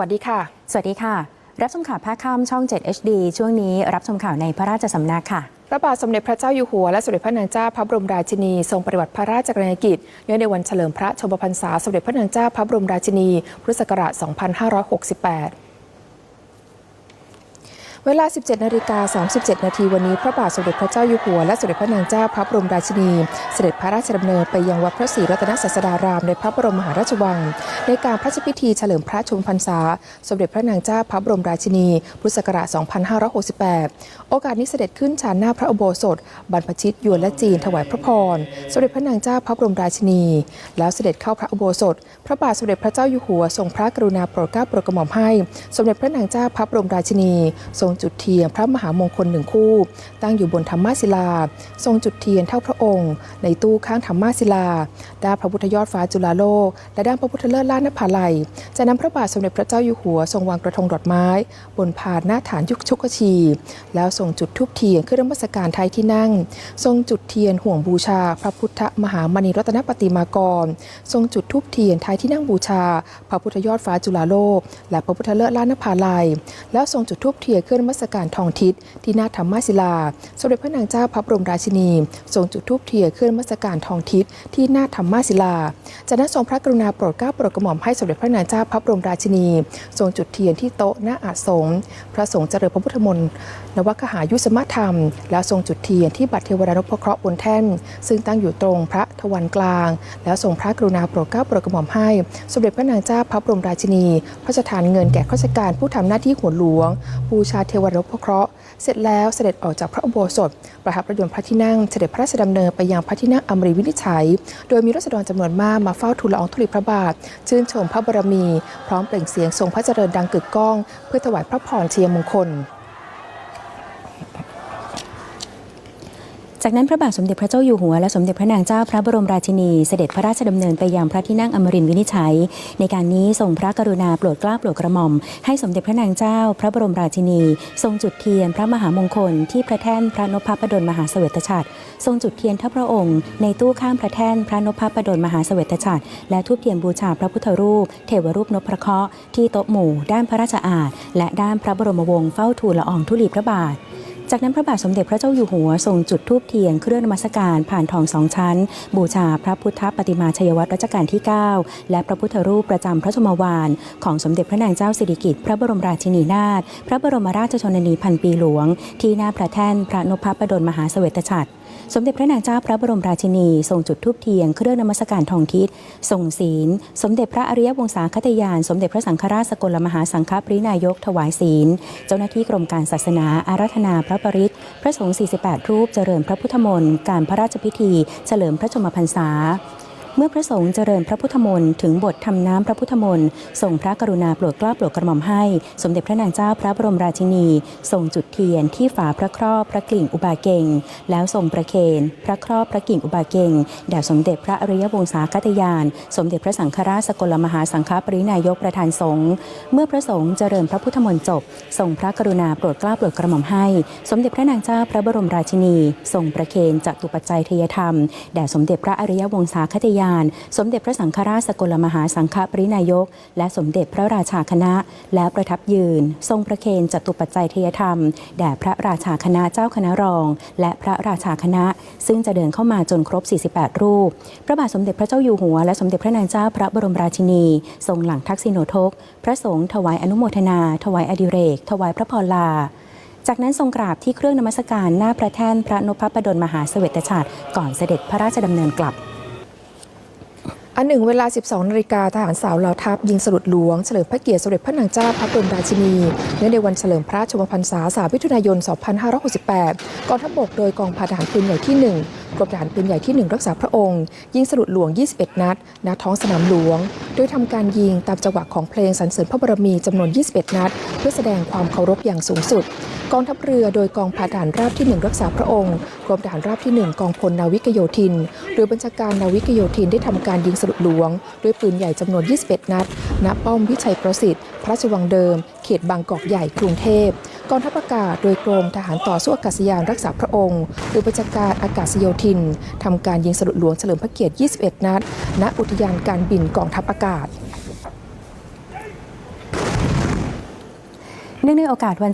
วัสดีค่ะ สวัสดีค่ะ รับชมข่าวภาคค่ำช่อง 7 HD ช่วงนี้รับชมข่าวในพระราชสำนักค่ะพระบาทสมเด็จพระเจ้าอยู่หัวและสมเด็จพระนางเจ้าพระบรมราชินี ทรงปฏิบัติพระราชกรณียกิจเนื่องในวันเฉลิมพระชนมพรรษาสมเด็จพระนางเจ้าพระบรมราชินีพุทธศักราช 2568 เวลา 17นาฬิกา37 นาทีวันนี้พระบาทสมเด็จพระเจ้าอยู่หัวและสมเด็จพระนางเจ้าพระบรมราชินี เสด็จพระราชดำเนินไปยังวัดพระศรีรัตนศาสดารามในพระบรมมหาราชวัง ในการพระราชพิธีเฉลิมพระชนมพรรษา สมเด็จพระนางเจ้าพระบรมราชินี พุทธศักราช 2568 โอกาสนี้เสด็จขึ้นชานหน้าพระอุโบสถ บรรพชิตยวนและจีนถวายพระพร สมเด็จพระนางเจ้าพระบรมราชินี แล้วเสด็จเข้าพระอุโบสถ พระบาทสมเด็จพระเจ้าอยู่หัวทรงพระกรุณาโปรดเกล้าโปรดกระหม่อมให้ สมเด็จพระนางเจ้าพระบรมราชินีทรงจุดเทียนพระมหามงคลหนึ่งคู่ ตั้งอยู่บนธรรมศิลา ทรงจุดเทียนเท่าพระองค์ ในตู้ข้างธรรมศิลา ด้านพระพุทธยอดฟ้าจุฬาโลก และด้านพระพุทธเลิศล้านนภาลัยจะนำพระบาทสมเด็จพระเจ้าอยู่หัวทรงวางกระทงดอกไม้ บนพานหน้าฐานยุคชุกชี แล้วทรงจุดทูบเทียนขึ้นนมัสการไทยที่นั่ง ทรงจุดเทียนห่วงบูชา พระพุทธมหามณีรัตนปฏิมากร ทรงจุดทูบเทียนไทยที่นั่งบูชา พระพุทธยอดฟ้าจุฬาโลก และพระพุทธเลิศล้านนภาลัย แล้วทรงจุดทูบเทียนขึ้นมัสการทองทิศที่หน้าธรรมาศิลา สมเด็จพระนางเจ้าพระบรมราชินี ทรงจุดทูบเทียนขึ้นนมัสการทองทิศที่หน้าธรรมาศิลา จากนั้นทรงพระกรุณาโปรดเกล้าโปรดกระหม่อมให้สมเด็จพระนางเจ้าพระบรมราชินี ทรงจุดเทียนที่โต๊ะหน้าอาสงพระสงฆ์เจริญพระพุทธมนต์นวัคหายุสมธรรม แล้วทรงจุดเทียนที่บัตรเทวดานพเคราะห์บนแท่น ซึ่งตั้งอยู่ตรงพระทวันกลาง แล้วทรงพระกรุณาโปรดเกล้าโปรดกระหม่อมให้ สมเด็จพระนางเจ้าพระบรมราชินีพระราชทานเงินแก่ข้าราชการผู้ทำหน้าที่หัวหลวง บูชาเทวดานพเคราะห์เสร็จแล้วเสด็จออกจากพระอุโบสถ ประทับรถยนต์พระที่นั่งเสด็จพระราชดำเนินไปยังพระที่นั่งอมรีวินิจฉัย โดยมีรัษฎรจำนวนมากมาเฝ้าทูลละอองธุลีพระบาท ชื่นชมพระบารมี พร้อมเปล่งเสียงทรงพระเจริญดังกึกก้อง เพื่อถวายพระพรเชียร์มงคล จากนั้นพระบาทสมเด็จพระเจ้าอยู่หัวและสมเด็จพระนางเจ้าพระบรมราชินีเสด็จพระราชดำเนินไปยังพระที่นั่งอมรินทร์วินิจฉัย ในการนี้ทรงพระกรุณาโปรดเกล้าโปรดกระหม่อม ให้สมเด็จพระนางเจ้า พระบรมราชินี ทรงจุดเทียนพระมหามงคล ที่พระแท่นพระนพพดลมหาเสวตฉัตรทรงจุดเทียนทัพพระองค์ ในตู้ข้างพระแท่นพระนพพดลมหาเสวตฉัตรและทูปเทียนบูชาพระพุทธรูป เทวรูปนพพระเคราะห์ที่โต๊ะหมู่ ด้านพระราชอาณและด้านพระบรมวงศ์เฝ้าทูลละอองธุลีพระบาท จากนั้นพระบาทสมเด็จพระเจ้าอยู่หัวทรงจุดธูปเทียนเครื่องนมัสการผ่านทองสองชั้น บูชาพระพุทธปฏิมาชัยวัตรรัชกาลที่ 9 และพระพุทธรูปประจำพระชมวาน ของสมเด็จพระนางเจ้าสิริกิติ์พระบรมราชินีนาถพระบรมราชชนนีพันปีหลวง ที่หน้าพระแท่นพระนพพระดลมหาเสวตฉัตร สมเด็จพระนางเจ้าพระบรมราชินีทรงจุดธูปเทียนเครื่องนมัสการทองทิศทรงศีล สมเด็จพระอริยวงศาคตยาน สมเด็จพระสังฆราชสกลมหาสังฆปรินายกถวายศีล เจ้าหน้าที่กรมการศาสนา อารัธนาพระปริศพระสงฆ์48 รูปเจริญพระพุทธมนต์การพระราชพิธี เฉลิมพระชนมพรรษา เมื่อพระสงฆ์เจริญพระพุทธมนต์ถึงบททำน้ำพระพุทธมนต์ทรงพระกรุณาโปรดเกล้าโปรดกระหม่อมให้ สมเด็จพระนางเจ้าพระบรมราชินี ทรงจุดเทียนที่ฝาพระครอบพระกิ่งอุบาเกงแล้วทรงประเคนพระครอบพระกิ่งอุบาเกงแด่สมเด็จพระอริยวงศาคตยาน สมเด็จพระสังฆราชสกลมหาสังฆปรินายกประธานสงฆ์เมื่อพระสงฆ์เจริญพระพุทธมนต์จบ ทรงพระกรุณาโปรดเกล้าโปรดกระหม่อมให้ สมเด็จพระนางเจ้าพระบรมราชินี ทรงประเคนจตุปัจจัยเทยธรรมแด่สมเด็จพระอริยวงศาคตยานสมเด็จพระสังฆราชสกลมหาสังฆปรินายก และสมเด็จพระราชาคณะ แล้วประทับยืน ทรงประเคนจตุปัจจัยเทยธรรม แด่พระราชาคณะเจ้าคณะรอง และพระราชาคณะ ซึ่งจะเดินเข้ามาจนครบ 48 รูป พระบาทสมเด็จพระเจ้าอยู่หัวและสมเด็จพระนางเจ้าพระบรมราชินี ทรงหลังทักษิโนทก พระสงฆ์ถวายอนุโมทนา ถวายอดิเรก ถวายพระพรลาจากนั้นทรงกราบที่เครื่องนมัสการหน้าพระแท่นพระนพพระดลมหาเสวตฉัตรก่อนเสด็จพระราชดำเนินกลับ อันหนึ่งเวลา 12 นาฬิกาทหารสาวเหล่าทัพยิงสลุดหลวง เฉลิมพระเกียรติสมเด็จพระนางเจ้าพระบรมราชินีเนื่องในวันเฉลิมพระชนมพรรษา3มิถุนายน 2568 กองทัพบกโดยกองพันทหารปืนใหญ่ที่ 1 กรมทหารปืนใหญ่ที่ 1 รักษาพระองค์ ยิงสลุดหลวง 21 นัดณท้องสนามหลวง โดยทำการยิงตามจังหวะของเพลงสรรเสริญพระบรมีจำนวน 21 นัด เพื่อแสดงความเคารพอย่างสูงสุด กองทัพเรือโดยกองพันทหารราบที่ 1 รักษาพระองค์กรมทหารราบที่ 1 กองพลนาวิกโยธินโดยบัญชาการนาวิกโยธินได้ทำการยิงสลุดหลวง ด้วยปืนใหญ่จำนวน 21 นัด ณ ป้อมวิชัยประสิทธิ์ พระราชวังเดิม เขตบางกอกใหญ่กรุงเทพกองทัพอากาศโดยกรมทหารต่อสู้อากาศยานรักษาพระองค์โดยบัญชาการอากาศโยธินทำการยิงสลุดหลวงเฉลิมพระเกียรติ 21 นัด ณ อุทยานการบินกองทัพอากาศเนื่องในโอกาสวัน